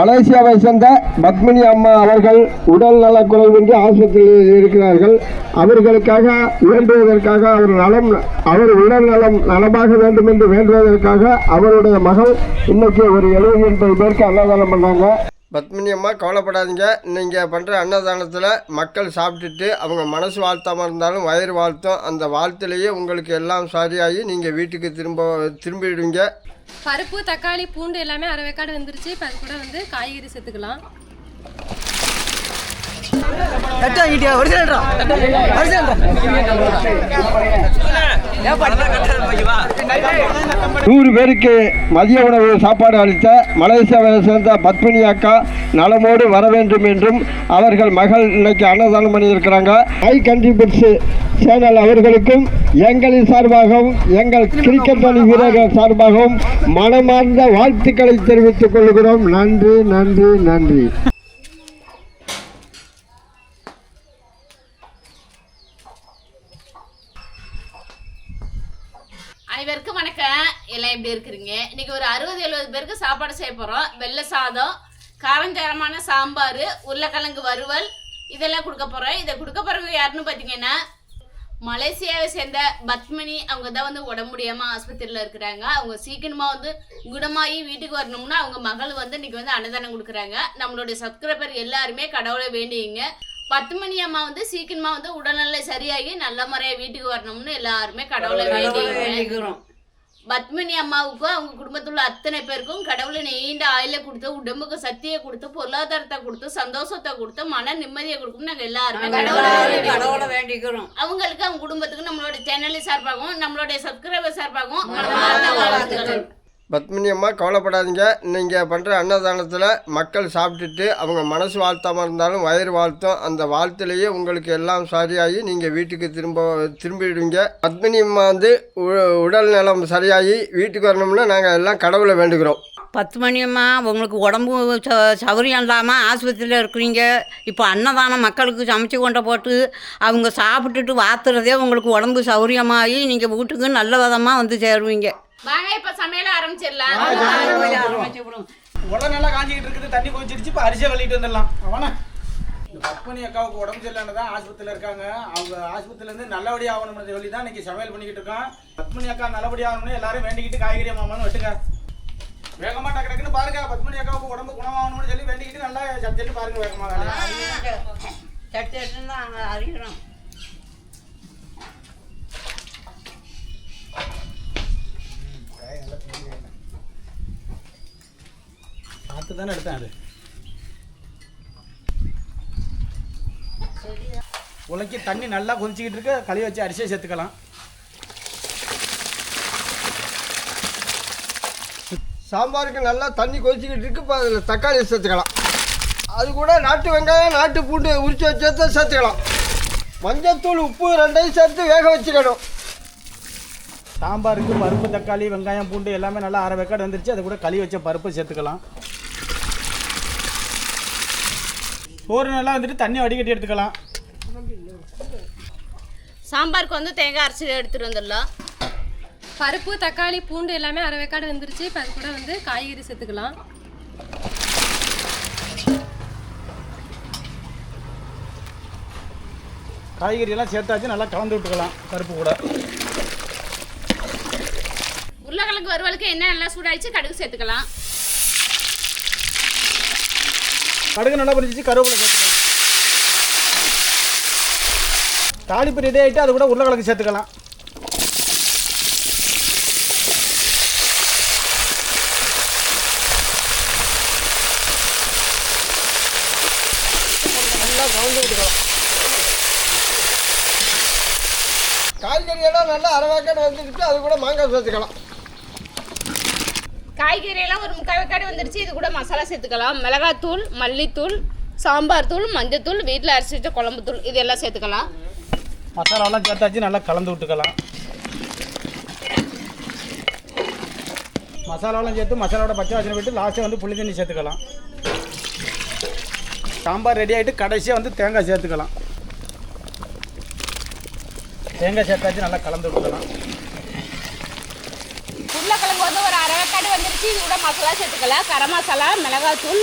மலேசியாவை சேர்ந்த பத்மினி அம்மா அவர்கள் உடல் நலக்குறைவின்றி ஆஸ்பத்திரியில் இருக்கிறார்கள். அவர்களுக்காக வேண்டுவதற்காக அவர் நலம் அவர் உடல் நலம் நலமாக வேண்டும் என்று வேண்டுவதற்காக அவருடைய மகள் இன்னைக்கு ஒரு எழுபது எண்பது பேருக்கு அன்னதானம் பண்ணாங்க பத்மினி அம்மா கவலைப்படாதீங்க. நீங்கள் பண்ணுற அன்னதானத்தில் மக்கள் சாப்பிட்டுட்டு அவங்க மனசு வாழ்த்தாமல் இருந்தாலும் வயிறு வாழ்த்தும். அந்த வாழ்த்துலேயே உங்களுக்கு எல்லாம் சரியாகி நீங்கள் வீட்டுக்கு திரும்ப திரும்பிடுவீங்க. பருப்பு தக்காளி பூண்டு எல்லாமே அரை வேக்காடு வந்துருச்சு. இப்போ அது கூட வந்து காய்கறி சேர்த்துக்கலாம். கட்டா ஒரிஜினல்ரா நூறு பேருக்கு மதிய உணவு சாப்பாடு அளித்த மலேசியாவை சேர்ந்த பத்மினி அக்கா நலமோடு வர வேண்டும் என்றும் அவர்கள் மகள் இன்னைக்கு அன்னதானம் பண்ணியிருக்கிறாங்க. ஐ கண்ட்ரிபியூட்ஸ் சேனல் அவர்களுக்கும் எங்களின் சார்பாகவும் எங்கள் கிரிக்கெட் அணி வீரர்கள் சார்பாகவும் மனமார்ந்த வாழ்த்துக்களை தெரிவித்துக் கொள்கிறோம். நன்றி நன்றி நன்றி. அனைவருக்கும் வணக்கம். எல்லாம் எப்படி இருக்கிறீங்க? இன்னைக்கு ஒரு அறுபது எழுபது பேருக்கு சாப்பாடு செய்ய போகிறோம் வெள்ளை சாதம் காரஞ்சாரமான சாம்பார் உருளைக்கிழங்கு வறுவல் இதெல்லாம் கொடுக்க போகிறோம் இதை கொடுக்க போகிறவங்க யாருன்னு பார்த்தீங்கன்னா மலேசியாவை சேர்ந்த பத்மினி. அவங்க தான் வந்து உடம்பு முடியாமல் ஆஸ்பத்திரியில் இருக்கிறாங்க. அவங்க சீக்கிரமாக வந்து குணமாகி வீட்டுக்கு வரணும்னா அவங்க மகள் வந்து இன்னைக்கு வந்து அன்னதானம் கொடுக்குறாங்க. நம்மளுடைய சப்ஸ்கிரைபர் எல்லாருமே கடவுளை வேண்டியங்க பத்து மணி அம்மா வந்து சீக்கிரமா வந்து உடல்நிலை சரியாகி நல்ல முறையா வீட்டுக்கு வரணும்னு எல்லாருமே கடவுளை வேண்டிக்கிறோம். பத்மினி அம்மாவுக்கும் அவங்க குடும்பத்தில் உள்ள அத்தனை பேருக்கும் கடவுளை நீண்ட ஆயில கொடுத்து உடம்புக்கு சக்தியை கொடுத்து பொருளாதாரத்தை கொடுத்து சந்தோஷத்தை கொடுத்து மன நிம்மதியை கொடுக்கும் நாங்க எல்லாருமே கடவுளை வேண்டிக்கிறோம். அவங்களுக்கு அவங்க குடும்பத்துக்கு நம்மளோட சேனல் சார்பாகவும் நம்மளுடைய சப்ஸ்கிரைபர் சார்பாகவும் பத்மினி அம்மா கவலைப்படாதீங்க. நீங்கள் பண்ணுற அன்னதானத்தில் மக்கள் சாப்பிட்டுட்டு அவங்க மனசு வாழ்த்தாமல் இருந்தாலும் வயிறு வாழ்த்தும். அந்த வாழ்த்துலேயே உங்களுக்கு எல்லாம் சரியாகி நீங்கள் வீட்டுக்கு திரும்ப திரும்பிடுவீங்க. பத்மினி அம்மா வந்து உ- உடல் நலம் சரியாகி வீட்டுக்கு வரணும்னா நாங்கள் எல்லாம் கடவுளை வேண்டுகிறோம். பத்து மணியம்மா உங்களுக்கு உடம்பு ச சௌரியம் இல்லாமல் ஆஸ்பத்திரியில் இருக்கிறீங்க. இப்போ அன்னதானம் மக்களுக்கு சமைச்சு கொண்ட போட்டு அவங்க சாப்பிட்டுட்டு வாத்துறதே உங்களுக்கு உடம்பு சௌரியமாகி நீங்கள் வீட்டுக்கு நல்ல விதமாக வந்து சேருவீங்க. வாங்க இப்ப சமையல ஆரம்பிச்சிடலாம். உடல் நல்லா காஞ்சிக்கிட்டு இருக்குது தண்ணி கொதிச்சிருச்சு இப்போ அரிசியை வலிட்டு வந்துடலாம். அவனா பத்மனி அக்காவுக்கு உடம்பு சரியில்லைன்னு தான் ஆஸ்பத்திரியில் இருக்காங்க. அவங்க ஆஸ்பத்திரியிலேருந்து நல்லபடியாக ஆகணும்னு சொல்லி தான் இன்னைக்கு சமையல் பண்ணிக்கிட்டு இருக்கோம் பத்மனி அக்கா நல்லபடியாக ஆகணும்னு எல்லாரும் வேண்டிக்கிட்டு காய்கறி மாமான்னு வெட்டுங்க வேகமாக டக்கு பாருங்க பத்மனி அக்காவுக்கு உடம்பு குணமாகணும்னு சொல்லி வேண்டிக்கிட்டு நல்லா சத்துன்னு பாருங்க வேகமாக சட்டு சட்டுன்னு பார்த்து தானே எடுத்தேன் அது. உலக்கி தண்ணி நல்லா கொதிச்சிக்கிட்டு இருக்கு. கழுவி வச்சு அரிசியை சேர்த்துக்கலாம். சாம்பாருக்கு நல்லா தண்ணி கொதிச்சிக்கிட்டு இருக்கு. இப்போ அதில் தக்காளி சேர்த்துக்கலாம். அது கூட நாட்டு வெங்காயம் நாட்டு பூண்டு உரிச்சு வச்சதை சேர்த்துக்கலாம். மஞ்சத்தூள் உப்பு ரெண்டையும் சேர்த்து வேக வச்சுக்கணும். சாம்பாருக்கு பருப்பு தக்காளி வெங்காயம் பூண்டு எல்லாமே நல்லா அரை வெக்காடு வந்துருச்சு. அது கூட கழுவி வச்ச பருப்பு சேர்த்துக்கலாம். சோறு நல்லா வந்துட்டு தண்ணி வடிகட்டி எடுத்துக்கலாம். சாம்பாருக்கு வந்து தேங்காய் அரைச்சி எடுத்துட்டு வந்துடலாம். பருப்பு தக்காளி பூண்டு எல்லாமே அரை வேக்காடு வந்துருச்சு. இப்போ அது கூட வந்து காய்கறி சேர்த்துக்கலாம். காய்கறி எல்லாம் சேர்த்தாச்சு நல்லா கலந்து விட்டுக்கலாம் பருப்பு கூட. உருளைக்கிழங்கு வறுவலுக்கு என்ன நல்லா சூடாயிடுச்சு கடுகு சேர்த்துக்கலாம். கடுகு நல்லா புரிஞ்சிச்சு கருவேப்பிலை சேர்த்துக்கலாம். தாளிப்பு ரெடி ஆகிட்டு அது கூட உருளைக்கிழங்கு சேர்த்துக்கலாம். காய்கறி எல்லாம் நல்லா அரை வந்துக்கிட்டு அது கூட மாங்காய் சேர்த்துக்கலாம். காய்கறியெல்லாம் ஒரு முக்கால் வெக்காடு வந்துருச்சு. இது கூட மசாலா சேர்த்துக்கலாம். மிளகாத்தூள் மல்லித்தூள் சாம்பார் தூள் மஞ்சத்தூள் வீட்டில் அரைச்சி வச்ச குழம்பு தூள் இது எல்லாம் சேர்த்துக்கலாம். மசாலாலாம் சேர்த்தாச்சு நல்லா கலந்து விட்டுக்கலாம். மசாலாலாம் சேர்த்து மசாலாவோட பச்சை வாசனை விட்டு லாஸ்ட்டாக வந்து புளி தண்ணி சேர்த்துக்கலாம். சாம்பார் ரெடி ஆகிட்டு கடைசியாக வந்து தேங்காய் சேர்த்துக்கலாம். தேங்காய் சேர்த்தாச்சு நல்லா கலந்து விட்டுக்கலாம். உருளைக்கிழங்கு வந்து ஒரு அரை வெக்காடு வந்துருச்சு இது கூட மசாலா சேர்த்துக்கலாம் கரம் மசாலா மிளகாத்தூள்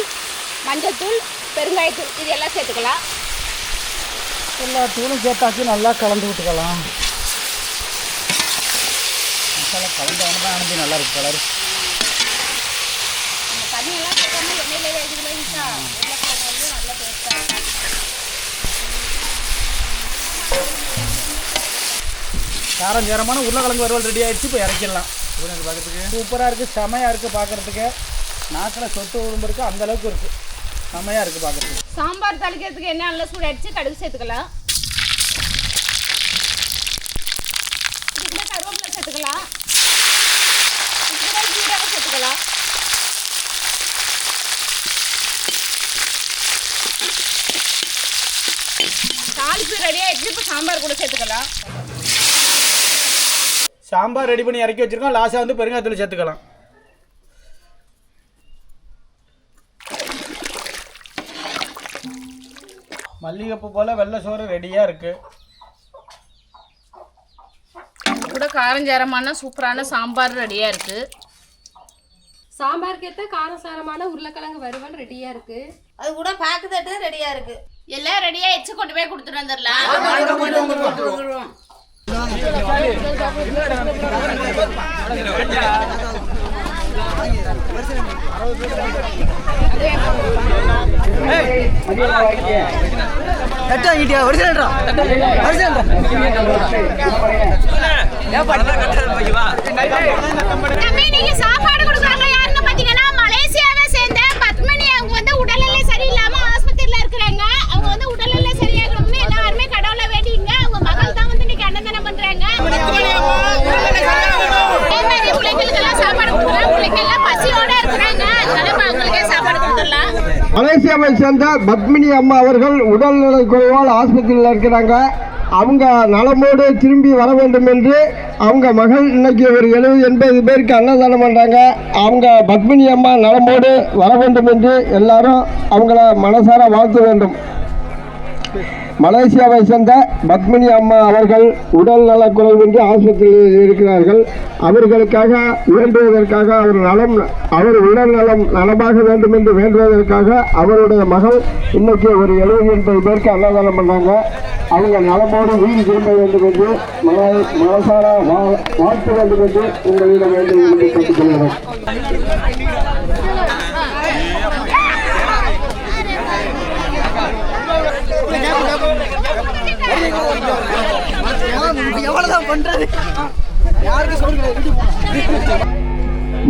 மஞ்சத்தூள் பெருங்காயத்தூள் இது எல்லாம் சேர்த்துக்கலாம். எல்லா தூளும் சேர்த்தாச்சு நல்லா கலந்து விட்டுக்கலாம். மசாலா கலந்தவன தான் அனுப்பி நல்லா இருக்கு கலர் தண்ணியெல்லாம் சேர்க்காம எண்ணெயிலே வேகுதுல ஈஸா உருளைக்கிழங்கு வந்து நல்லா டேஸ்ட்டாக இருக்கும். காரம் சேரமான உருளைக்கிழங்கு வறுவல் ரெடி ஆயிடுச்சு இப்போ இறக்கிடலாம். சூப்பராக இருக்குது செமையாக இருக்குது பார்க்குறதுக்கு. நாக்கில் சொட்டு உடம்பு இருக்குது அந்த அளவுக்கு இருக்குது செமையாக இருக்குது பார்க்குறதுக்கு. சாம்பார் தாளிக்கிறதுக்கு என்ன நல்லா சூடு அடிச்சு கடுகு சேர்த்துக்கலாம். கருவேப்பிலை சேர்த்துக்கலாம். ஜீரகம் சேர்த்துக்கலாம். தாளிப்பு ரெடி ஆயிடுச்சு இப்போ சாம்பார் கூட சேர்த்துக்கலாம். சாம்பார் ரெடி பண்ணி இறக்கி வச்சிருக்கோம். லாஸ்ட்டாக வந்து பெருங்காயத்தூள் சேர்த்துக்கலாம். மல்லிகைப்பூ போல் வெள்ளை சோறு ரெடியாக இருக்குது கூட காரஞ்சாரமான சூப்பரான சாம்பார் ரெடியாக இருக்குது சாம்பாருக்கு ஏற்ற காரசாரமான உருளைக்கிழங்கு வறுவல் ரெடியாக இருக்குது அது கூட தட்டு ரெடியாக இருக்குது எல்லாம் ரெடியாக ஆயிடுச்சு கொண்டு போய் கொடுத்துட்டு வந்துடலாம் தம்பி நீங்க சாப்பாடு கொடுக்குறாங்க யாருன்னு பாத்தீங்கன்னா மலேசியாவை சேர்ந்த பத்மினி அவங்க வந்து உடல்நிலை சரியில்லாம ஆஸ்பத்திரியில இருக்கிறாங்க அவங்க வந்து உடல்நிலை சரியாகணும்னு எல்லாருமே கடவுளை வேண்டிங்க அவங்க மகள் தான் வந்து இன்னைக்கு அன்னதானம் பண்றாங்க அதே மாதிரி பிள்ளைங்களுக்கெல்லாம் சாப்பாடு கொடுக்குறாங்க பிள்ளைங்க எல்லாம் பசியோட இருக்கிறாங்க அதனால இப்ப அவங்களுக்கே சாப்பாடு கொடுத்துடலாம் மலேசியாவை சேர்ந்த பத்மினி அம்மா அவர்கள் உடல்நலக் குறைவால் ஆஸ்பத்திரியில் இருக்கிறாங்க. அவங்க நலமோடு திரும்பி வர வேண்டும் என்று அவங்க மகள் இன்னைக்கு ஒரு எழுபது எண்பது பேருக்கு அன்னதானம் பண்ணுறாங்க அவங்க பத்மினி அம்மா நலமோடு வர வேண்டும் என்று எல்லாரும் அவங்கள மனசார வாழ்த்த வேண்டும். மலேசியாவை சேர்ந்த பத்மினி அம்மா அவர்கள் உடல் நலக்குறைவின்றி ஆஸ்பத்திரியில் இருக்கிறார்கள். அவர்களுக்காக வேண்டுவதற்காக அவர் நலம் அவர் உடல் நலம் நலமாக வேண்டும் என்று வேண்டுவதற்காக அவருடைய மகள் இன்னைக்கு ஒரு எழுபது எண்பது பேருக்கு அன்னதானம் பண்ணாங்க அவங்க நலமோடு உயிர் திரும்ப வேண்டும் என்று மன மனசார வா வேண்டும் என்று உங்களிடம் வேண்டும் என்று கேட்டுக்கொள்கிறோம்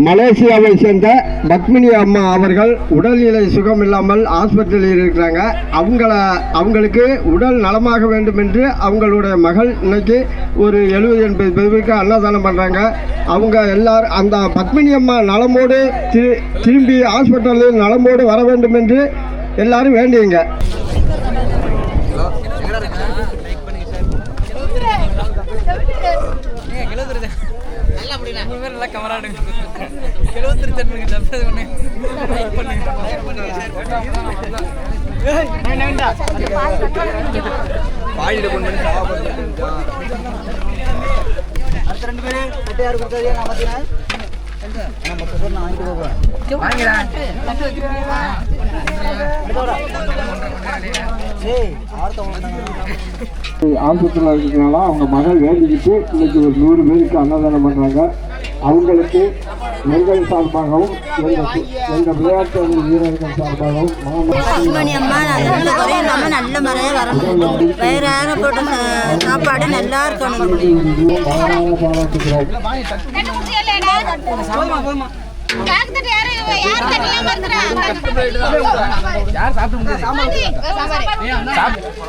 மலேசியாவை சேர்ந்த பத்மினி அம்மா அவர்கள் உடல்நிலை சுகம் இல்லாமல் ஆஸ்பத்திரியில் இருக்கிறாங்க. அவங்கள அவங்களுக்கு உடல் நலமாக வேண்டும் என்று அவங்களுடைய மகள் இன்னைக்கு ஒரு எழுபது எண்பது பேருக்கு அன்னதானம் பண்ணுறாங்க அவங்க எல்லாரும் அந்த பத்மினி அம்மா நலமோடு திரு திரும்பி ஹாஸ்பிட்டலில் நலமோடு வர வேண்டும் என்று எல்லாரும் வேண்டியங்க ஆஸ்பத்திரியில் இருக்கிறதுனால அவங்க மகள் வேண்டிக்கிட்டு இன்னைக்கு ஒரு நூறு பேருக்கு அன்னதானம் பண்ணுறாங்க அவங்களுக்கு எங்கள் சார்பாகவும் எங்கள் விளையாட்டு வீரர்கள் சார்பாகவும் அம்மா நல்ல குறையும் இல்லாமல் நல்ல முறையாக வரணும் வயிறார போட்ட சா- சாப்பாடு நல்லா இருக்கணும். பாராட்டுகிறோம்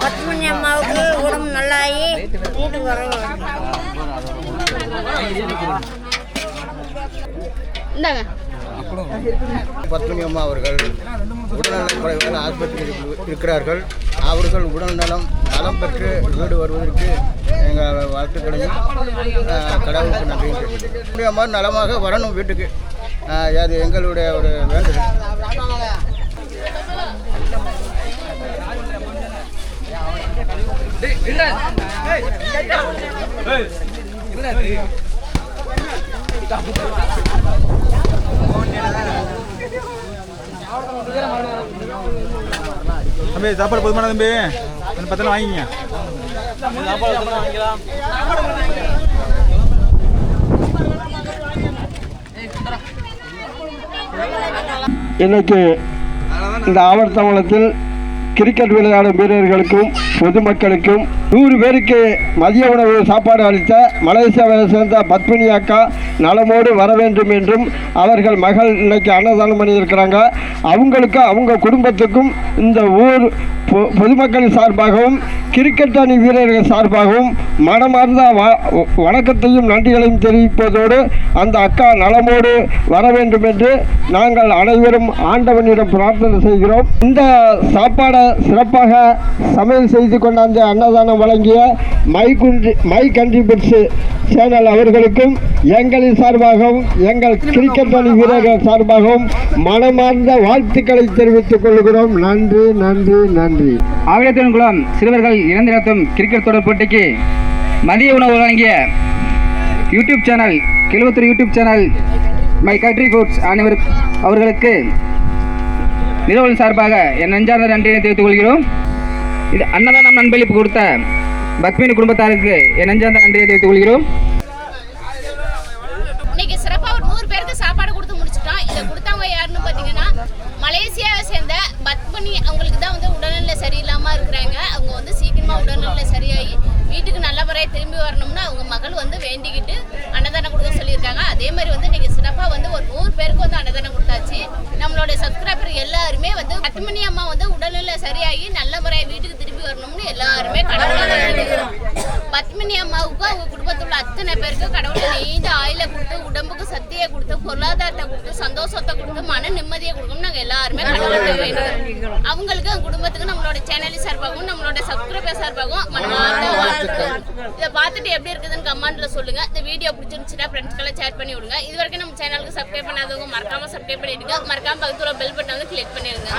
பத்மணி அம்மாவுக்கு உடம்பு நல்லாயி வீட்டுக்கு வரணும். இந்தாங்க பத்மினி அம்மா அவர்கள் உடல்நலக் குறைவால் ஆஸ்பத்திரியில் இருக்கிறார்கள் அவர்கள் உடல் நலம் நலம் பெற்று வீடு வருவதற்கு எங்கள் வாழ்த்துக்களையும் கடவுளுக்கு. பத்மினி அம்மா நலமாக வரணும் வீட்டுக்கு அது எங்களுடைய ஒரு வேண்டுதல் தம்பி சாப்பாடு போதுமான தம்பி. ஒரு பத்தெல்லாம் வாங்கிங்க. இன்னைக்கு இந்த ஆவர்த்தமலத்தில் கிரிக்கெட் விளையாடும் வீரர்களுக்கும் பொதுமக்களுக்கும் நூறு பேருக்கு மதிய உணவு சாப்பாடு அளித்த மலேசியாவை சேர்ந்த பத்மினி அக்கா நலமோடு வர வேண்டும் என்றும் அவர்கள் மகள் இன்னைக்கு அன்னதானம் பண்ணியிருக்கிறாங்க. அவங்களுக்கு அவங்க குடும்பத்துக்கும் இந்த ஊர் பொ- பொதுமக்கள் சார்பாகவும் கிரிக்கெட் அணி வீரர்கள் சார்பாகவும் மனமார்ந்த வ- வணக்கத்தையும் நன்றிகளையும் தெரிவிப்பதோடு அந்த அக்கா நலமோடு வர வேண்டும் என்று நாங்கள் அனைவரும் ஆண்டவனிடம் பிரார்த்தனை செய்கிறோம். இந்த சாப்பாடை சிறப்பாக சமையல் செய்து கொண்டாந்து அன்னதானம் வழங்கிய மை குன்றி மை கண்ட்ரிபியூட்ஸ் சேனல் அவர்களுக்கும் எங்களின் சார்பாகவும் எங்கள் கிரிக்கெட் அணி வீரர்கள் சார்பாகவும் மனமார்ந்த வாழ்த்துக்களை தெரிவித்துக் கொள்கிறோம். நன்றி நன்றி நன்றி. ஆவிடத்தின்குளம் சிறுவர்கள் இறந்து நடத்தும் கிரிக்கெட் தொடர் போட்டிக்கு மதிய உணவு வழங்கிய YouTube channel Kizhavathur YouTube channel my country foods அனைவர் அவர்களுக்கு நிறுவனம் சார்பாக என் நெஞ்சார்ந்த நன்றியை தெரிவித்துக் கொள்கிறோம். இது அன்னதானம் நண்பளிப்பு கொடுத்த பத்மினி குடும்பத்தாருக்கு என் நெஞ்சார்ந்த நன்றியை தெரிவித்துக் கொள்கிறோம். இன்னைக்கு சிறப்பாக ஒரு நூறு பேருக்கு சாப்பாடு கொடுத்து முடிச்சிட்டோம். இதை கொடுத்தவங்க யாருன்னு பார்த்தீங்கன்னா மலேசியாவை சேர்ந்த பத்மனி. அவங்களுக்கு தான் வந்து உடல்நிலை சரியில்லாமல் இருக்கிறாங்க. அவங்க வந்து சீக்கிரமாக உடல்நிலை சரியாகி வீட்டுக்கு நல்ல முறையாக திரும்பி வரணும்னு அவங்க மகள் வந்து வேண்டிக்கிட்டு அன்னதானம் கொடுக்க சொல்லியிருக்காங்க. அதே மாதிரி வந்து இன்னைக்கு சிறப்பாக வந்து ஒரு நூறு பேருக்கு வந்து அன்னதானம் கொடுத்தாச்சு. நம்மளுடைய சப்ஸ்கிரைபர் எல்லாருமே வந்து பத்மினி அம்மா வந்து உடல்நிலை சரியாகி நல்ல முறையாக வீட்டுக்கு திரும்பி வரணும்னு எல்லாருமே கடவுளை பத்மினி அம்மாவுக்கும் அவங்க குடும்பத்தில் உள்ள அத்தனை பேருக்கும் கடவுளை நீண்ட ஆயில சக்தியை கொடுத்து பொருளாதாரத்தை கொடுத்து சந்தோஷத்தை கொடுத்து மன நிம்மதியை கொடுக்கணும் நாங்கள் எல்லாருமே அவங்களுக்கு அவங்க குடும்பத்துக்கு நம்மளோட சேனல் சார்பாகவும் நம்மளோட சப்ஸ்கிரைபர் சார்பாகவும் மனமார்ந்த வாழ்த்துக்கள். இதை பார்த்துட்டு எப்படி இருக்குதுன்னு கமெண்ட்ல சொல்லுங்க. இந்த வீடியோ பிடிச்சிருந்துச்சுன்னா ஃப்ரெண்ட்ஸ்க்கெல்லாம் ஷேர் பண்ணி விடுங்க. இது வரைக்கும் நம்ம சேனலுக்கு சப்ஸ்கிரைப் பண்ணாதவங்க மறக்காம சப்ஸ்கிரைப் பண்ணிடுங்க. மறக்காம பக்கத்துல பெல் பட்டன் வந்து கிளிக் பண்ணிடுங்க.